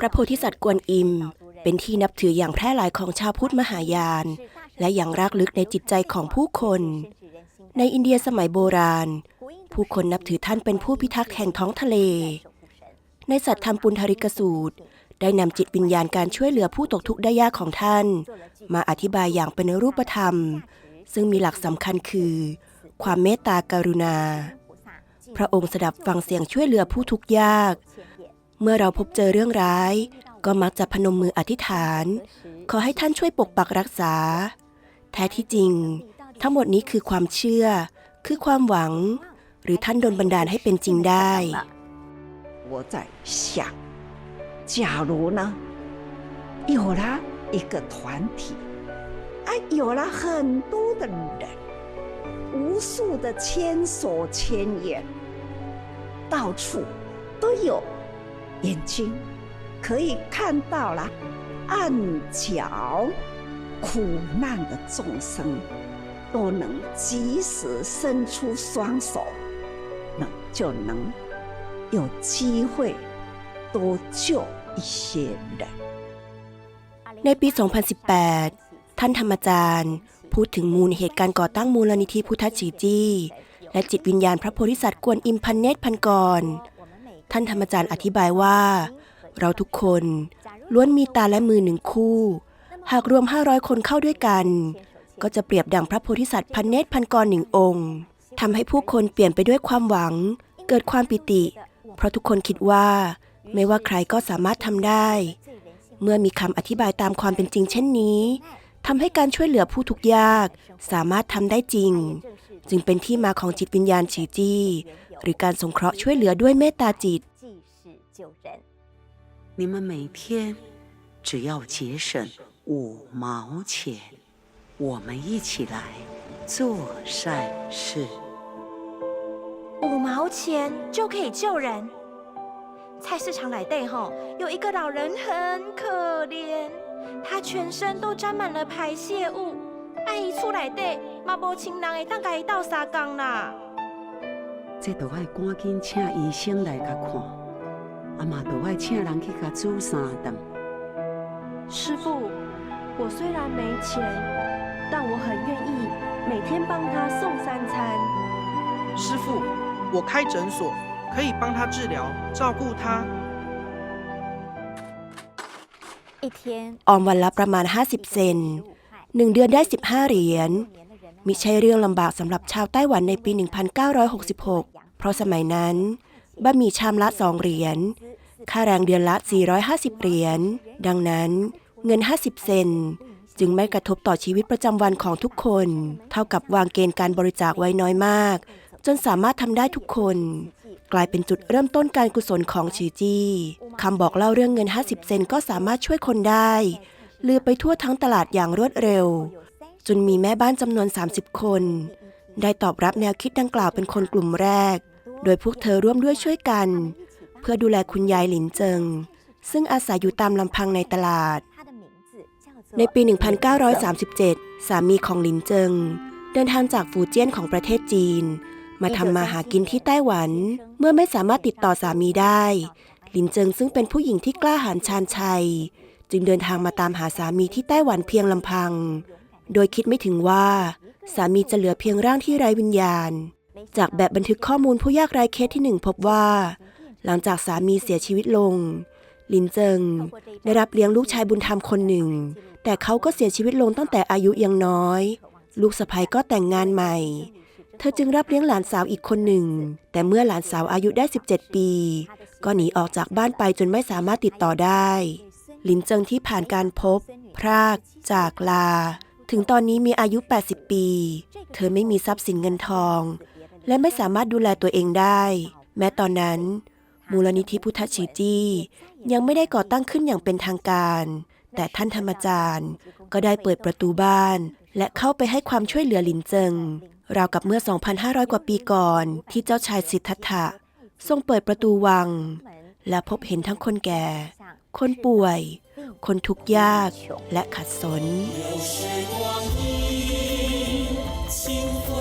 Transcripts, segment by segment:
พระโพธิสัตว์กวนอิม เป็นที่นับถืออย่างแพร่หลายของชาวพุทธมหายาน และอย่างรากลึกในจิตใจของผู้คน ในอินเดียสมัยโบราณ ผู้คนนับถือท่านเป็นผู้พิทักษ์แห่งท้องทะเล ในสัตธรรมปุณธริกสูตร ได้นำจิตวิญญาณการช่วยเหลือผู้ตกทุกข์ได้ยากของท่าน มาอธิบายอย่างเป็นรูปธรรม ซึ่งมีหลักสำคัญคือ ความเมตตากรุณา พระองค์สดับฟังเสียงช่วยเหลือผู้ทุกข์ยาก เมื่อเราพบเจอเรื่องร้าย ก็มักจะพนมมืออธิษฐาน ขอให้ท่านช่วยปกปักรักษา แท้ที่จริง ทั้งหมดนี้คือความเชื่อ คือความหวัง หรือท่านโดนบันดาลให้เป็นจริงได้ 我在想，假如呢，有了一个团体，啊，有了很多的人，无数的千手千眼， 到处都有眼睛，可以看到了暗角苦难的众生，都能及时伸出双手，能就能。有机会多救一些人。 ในปี 2018 ท่านธรรมจารย์ พูดถึงมูลเหตุการก่อตั้งมูลนิธิพุทธชีจี้ และจิตวิญญาณพระโพธิสัตว์กวนอิมพันเนตพันกร ท่านธรรมจารย์อธิบายว่า เราทุกคนล้วนมีตาและมือหนึ่งคู่ หากรวม 500 คนเข้าด้วยกัน ก็จะเปรียบดังพระโพธิสัตว์พันเนตพันกรหนึ่งองค์ทำให้ผู้คนเปลี่ยนไปด้วยความหวัง เกิดความปิติ เพราะทุกคนคิดว่า ไม่ว่าใครก็สามารถทำได้ เมื่อมีคำอธิบายตามความเป็นจริงเช่นนี้ ทำให้การช่วยเหลือผู้ทุกข์ยาก สามารถทำได้จริง จึงเป็นที่มาของจิตวิญญาณฉีจี้ หรือการสงเคราะห์ช่วยเหลือด้วยเมตตาจิต 济世救人。你们每天只要节省五毛钱，我们一起来做善事。五毛钱就可以救人。菜市场来对吼，有一个老人很可怜， 他全身都沾满了排泄物，爱一出来对，嘛无亲人会当甲伊斗相共啦。这都爱赶紧请医生来甲看，啊嘛都爱请人去甲煮三顿。师傅，我虽然没钱，但我很愿意每天帮他送三餐。师傅，我开诊所，可以帮他治疗、照顾他。 ออมวันละประมาณ 50 เซนหนึ่งเดือนได้ 15 เหรียญมิใช่เรื่องลำบากสำหรับชาวไต้หวันในปี 1966 เพราะสมัยนั้นบะหมี่ชามละ 2 เหรียญ ค่าแรงเดือนละ 450 เหรียญ ดังนั้นเงิน 50 เซนจึงไม่กระทบต่อชีวิตประจำวันของทุกคน เท่ากับวางเกณฑ์การบริจาคไว้น้อยมาก จนสามารถทำได้ทุกคน กลายเป็นจุดเริ่มต้นการกุศลของชีจี้คำบอกเล่าเรื่องเงิน 50 เซนก็สามารถช่วยคนได้ ลือไปทั่วทั้งตลาดอย่างรวดเร็ว จนมีแม่บ้านจำนวน 30 คน ได้ตอบรับแนวคิดดังกล่าวเป็นคนกลุ่มแรก โดยพวกเธอร่วมด้วยช่วยกัน เพื่อดูแลคุณยายหลินเจิง ซึ่งอาศัยอยู่ตามลำพังในตลาด ในปี 1937 สามีของหลินเจิง เดินทางจากฟูเจี้ยนของประเทศจีน มาทำมาหากินที่ไต้หวัน เมื่อไม่สามารถติดต่อสามีได้ หลินเจิงซึ่งเป็นผู้หญิงที่กล้าหาญชาญชัย จึงเดินทางมาตามหาสามีที่ไต้หวันเพียงลำพัง โดยคิดไม่ถึงว่า สามีจะเหลือเพียงร่างที่ไร้วิญญาณ จากแบบบันทึกข้อมูลผู้ยากไร้เคสที่หนึ่งพบว่า หลังจากสามีเสียชีวิตลง ลินเจิง ได้รับเลี้ยงลูกชายบุญธรรมคนหนึ่ง แต่เขาก็เสียชีวิตลงตั้งแต่อายุยังน้อย ลูกสะใภ้ก็แต่งงานใหม่ เธอจึงรับเลี้ยงหลานสาวอีกคนหนึ่ง แต่เมื่อหลานสาวอายุได้ 17 ปี ก็หนีออกจากบ้านไปจนไม่สามารถติดต่อได้ลินเจิงที่ผ่านการพบ พราก จากลา ถึงตอนนี้มีอายุ 80 ปี เธอไม่มีทรัพย์สินเงินทอง และไม่สามารถดูแลตัวเองได้ แม้ตอนนั้น มูลนิธิพุทธชีจียังไม่ได้ก่อตั้งขึ้นอย่างเป็นทางการ แต่ท่านธรรมจารย์ ก็ได้เปิดประตูบ้าน และเข้าไปให้ความช่วยเหลือหลินเจิง ราวกับเมื่อ 2,500 กว่าปีก่อนที่เจ้าชายสิทธัตถะทรงเปิดประตูวัง และพบเห็นทั้งคนแก่ คนป่วย คนทุกข์ยากและขัดสน清风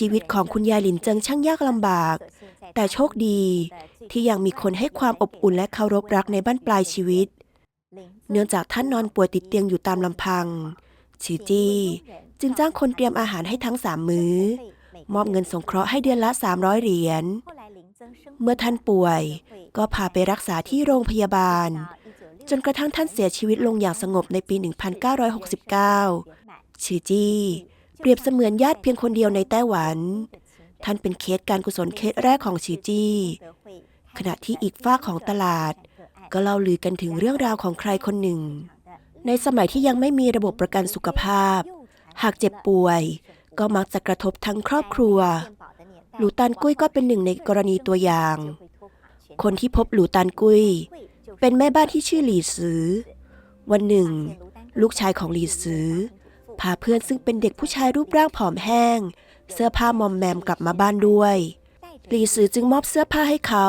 ชีวิตของคุณยายหลินเจิงช่างยากลำบาก แต่โชคดีที่ยังมีคนให้ความอบอุ่นและเคารพรักในบ้านปลายชีวิต เนื่องจากท่านนอนป่วยติดเตียงอยู่ตามลำพังชีจี้จึงจ้างคนเตรียมอาหารให้ทั้งสามมือ้อ มอบเงินสงเคราะห์ให้เดือนละ 300 เหรียญ เมื่อท่านป่วย ก็พาไปรักษาที่โรงพยาบาล จนกระทั่งท่านเสียชีวิตลงอย่างสงบในปี 1969ชื่อจี้ เปรียบเสมือนญาติเพียงคนเดียวในไต้หวัน ท่านเป็นเคสการกุศลเคสแรกของชีจี้ ขณะที่อีกฝ้าของตลาด ก็เล่าลือกันถึงเรื่องราวของใครคนหนึ่ง ในสมัยที่ยังไม่มีระบบประกันสุขภาพ หากเจ็บป่วย ก็มักจะกระทบทั้งครอบครัว หลูตันกุ้ยก็เป็นหนึ่งในกรณีตัวอย่าง คนที่พบหลูตันกุ้ย เป็นแม่บ้านที่ชื่อหลีซือ วันหนึ่ง ลูกชายของหลีซือ พาเพื่อนซึ่งเป็นเด็กผู้ชายรูปร่างผอมแห้ง เสื้อผ้ามอมแมมกลับมาบ้านด้วยหลีซือจึงมอบเสื้อผ้าให้เขา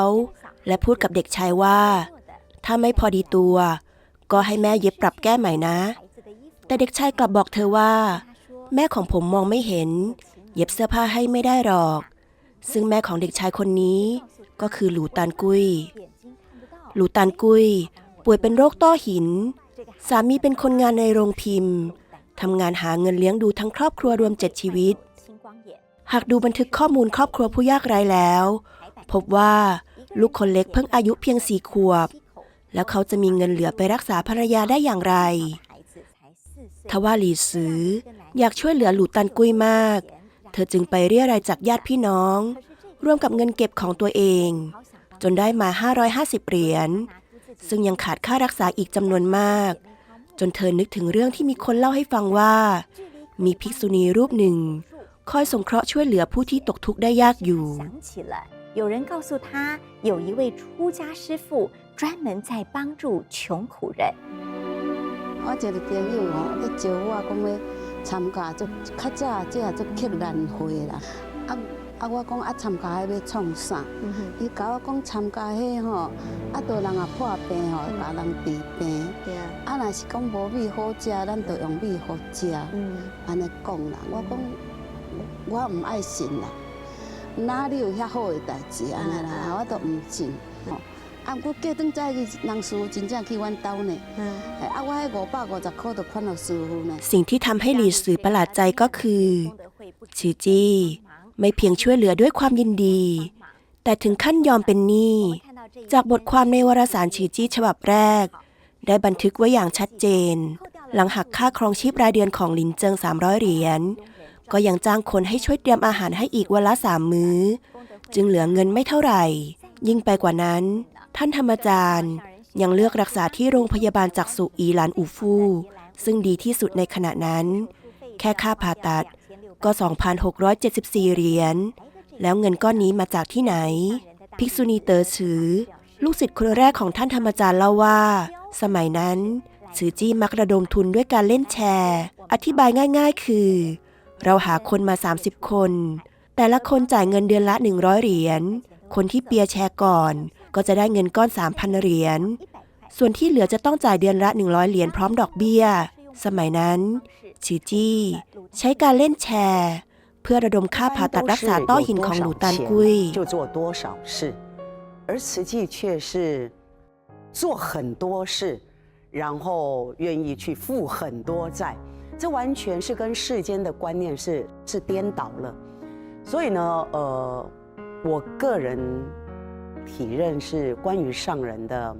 และพูดกับเด็กชายว่า ถ้าไม่พอดีตัว ก็ให้แม่เย็บปรับแก้ใหม่นะ แต่เด็กชายกลับบอกเธอว่า แม่ของผมมองไม่เห็น เย็บเสื้อผ้าให้ไม่ได้หรอก ซึ่งแม่ของเด็กชายคนนี้ ก็คือหลูตานกุยหลูตานกุยป่วยเป็นโรคต้อหิน สามีเป็นคนงานในโรงพิมพ์ ทำงานหาเงินเลี้ยงดูทั้งครอบครัวรวมเจ็ดชีวิต หากดูบันทึกข้อมูลครอบครัวผู้ยากไร้แล้ว พบว่าลูกคนเล็กเพิ่งอายุเพียงสี่ขวบ แล้วเขาจะมีเงินเหลือไปรักษาภรรยาได้อย่างไร ทว่าหลีซืออยากช่วยเหลือหลูตันกุยมาก เธอจึงไปเรียรายจากญาติพี่น้อง ร่วมกับเงินเก็บของตัวเอง จนได้มา 550 เหรียญ ซึ่งยังขาดค่ารักษาอีกจำนวนมาก จนเธอนึกถึงเรื่องที่มีคนเล่าให้ฟังว่า มีภิกษุณีรูปหนึ่ง คอยสงเคราะห์ช่วยเหลือผู้ที่ตกทุกข์ได้ยากอยู่ 想起了有人告诉他，有一位出家师傅专门在帮助穷苦人。我一个朋友吼，咧招我讲要参加足较早这足吸兰会啦。啊 啊，我讲啊参加迄要创啥？伊甲我讲参加迄吼，啊，多人啊破病吼，甲人治病。啊，若是讲无米好食，咱就用米好食。安尼讲啦，我讲我毋爱信啦，哪里有遐好的代志安尼啦，我都毋信。吼，啊，毋过过顿早去人师傅真正去阮兜呢。哎啊，我迄五百五十箍就款到师傅呢。 สิ่งที่ทำให้หลีซือประหลาดใจก็คือ ชีจี้ ไม่เพียงช่วยเหลือด้วยความยินดี แต่ถึงขั้นยอมเป็นหนี้ จากบทความในวารสารชีจี้ฉบับแรก ได้บันทึกไว้อย่างชัดเจน หลังหักค่าครองชีพรายเดือนของลินเจิง 300 เหรียญ ก็ยังจ้างคนให้ช่วยเตรียมอาหารให้อีกวันละสามมื้อ จึงเหลือเงินไม่เท่าไหร่ ยิ่งไปกว่านั้น ท่านธรรมจารย์ ยังเลือกรักษาที่โรงพยาบาลจักษุอีหลานอูฟู่ซึ่งดีที่สุดในขณะนั้น แค่ค่าผ่าตัด ก็ 2,674 เหรียญ แล้วเงินก้อนนี้มาจากที่ไหน ภิกษุณีเตอฉือ ลูกศิษย์คนแรกของท่านธรรมจารย์เล่าว่า สมัยนั้นฉือจี้มักระดมทุนด้วยการเล่นแชร์ อธิบายง่าย ๆ คือ เราหาคนมา 30 คน แต่ละคนจ่ายเงินเดือนละ 100 เหรียญ คนที่เปียร์แชร์ก่อน ก็จะได้เงินก้อน 3,000 เหรียญ ส่วนที่เหลือจะต้องจ่ายเดือนละ 100 เหรียญพร้อมดอกเบี้ย สมัยนั้น ชือจี้ ใช้การเล่นแชร์ เพื่อระดมค่าผ่าตัดรักษาต้อหินของหลูตันกุ้ย 就做多少事，而慈济却是做很多事，然后愿意去付很多债，这完全是跟世间的观念是是颠倒了。所以呢，呃，我个人体认是关于上人的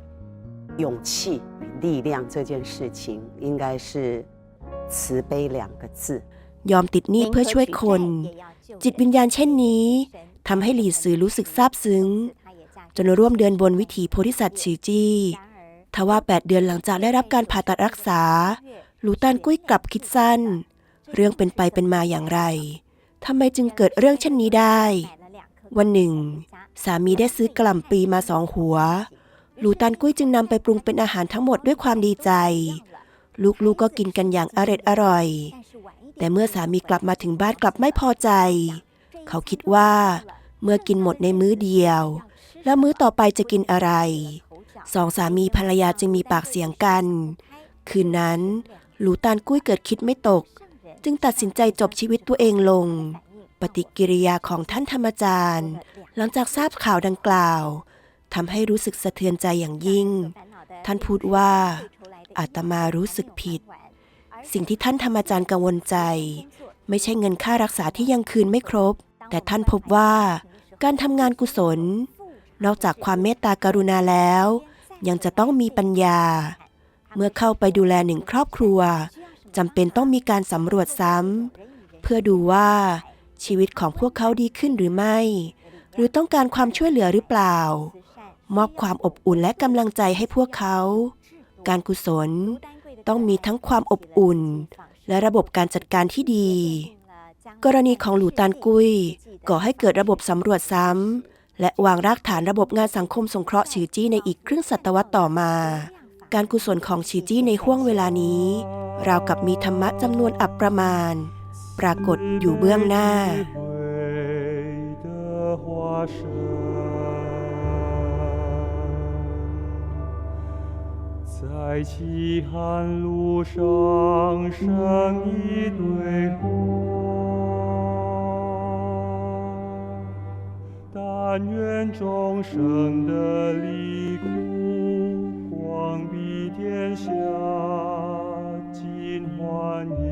勇气与力量这件事情，应该是 慈悲两个字。 ยอมติดหนี้เพื่อช่วยคน จิตวิญญาณเช่นนี้ทำให้หลีซือรู้สึกซาบซึ้ง จนร่วมเดินบนวิถีโพธิสัตว์ฉีจี้ ทว่า 8 เดือนหลังจากได้รับการผ่าตัดรักษา หลูตานกุ้ยกลับคิดสั้น เรื่องเป็นไปเป็นมาอย่างไร ทำไมจึงเกิดเรื่องเช่นนี้ได้ วันหนึ่ง สามีได้ซื้อกระหล่ำปลีมาสองหัว หลูตันกุ้ยจึงนำไปปรุงเป็นอาหารทั้งหมดด้วยความดีใจ ลูกๆก็กินกันอย่างอร็ดอร่อย แต่เมื่อสามีกลับมาถึงบ้านกลับไม่พอใจ เขาคิดว่า เมื่อกินหมดในมื้อเดียว แล้วมื้อต่อไปจะกินอะไร สองสามีภรรยาจึงมีปากเสียงกัน คืนนั้น หลูตานกุ้ยเกิดคิดไม่ตก จึงตัดสินใจจบชีวิตตัวเองลง ปฏิกิริยาของท่านธรรมจารย์ หลังจากทราบข่าวดังกล่าวทำให้รู้สึกสะเทือนใจอย่างยิ่ง ท่านพูดว่า อาตมารู้สึกผิด สิ่งที่ท่านธรรมจารย์กังวลใจ ไม่ใช่เงินค่ารักษาที่ยังคืนไม่ครบ แต่ท่านพบว่าการทำงานกุศล นอกจากความเมตตากรุณาแล้ว ยังจะต้องมีปัญญา เมื่อเข้าไปดูแลหนึ่งครอบครัวจำเป็นต้องมีการสำรวจซ้ำเพื่อดูว่าชีวิตของพวกเขาดีขึ้นหรือไม่ หรือต้องการความช่วยเหลือหรือเปล่า มอบความอบอุ่นและกำลังใจให้พวกเขา การกุศล ต้องมีทั้งความอบอุ่น และระบบการจัดการที่ดี กรณีของหลู่ตานกุยก่อให้เกิดระบบสำรวจซ้ำและวางรากฐานระบบงานสังคมสงเคราะห์ฉีจี้ในอีกครึ่งศตวรรษต่อมา การกุศลของฉีจี้ในห่วงเวลานี้ ราวกับมีธรรมะจำนวนอับประมาณ ปรากฏอยู่เบื้องหน้า。 在饥寒路上生一堆花，但愿众生的离苦，光比天下尽欢颜。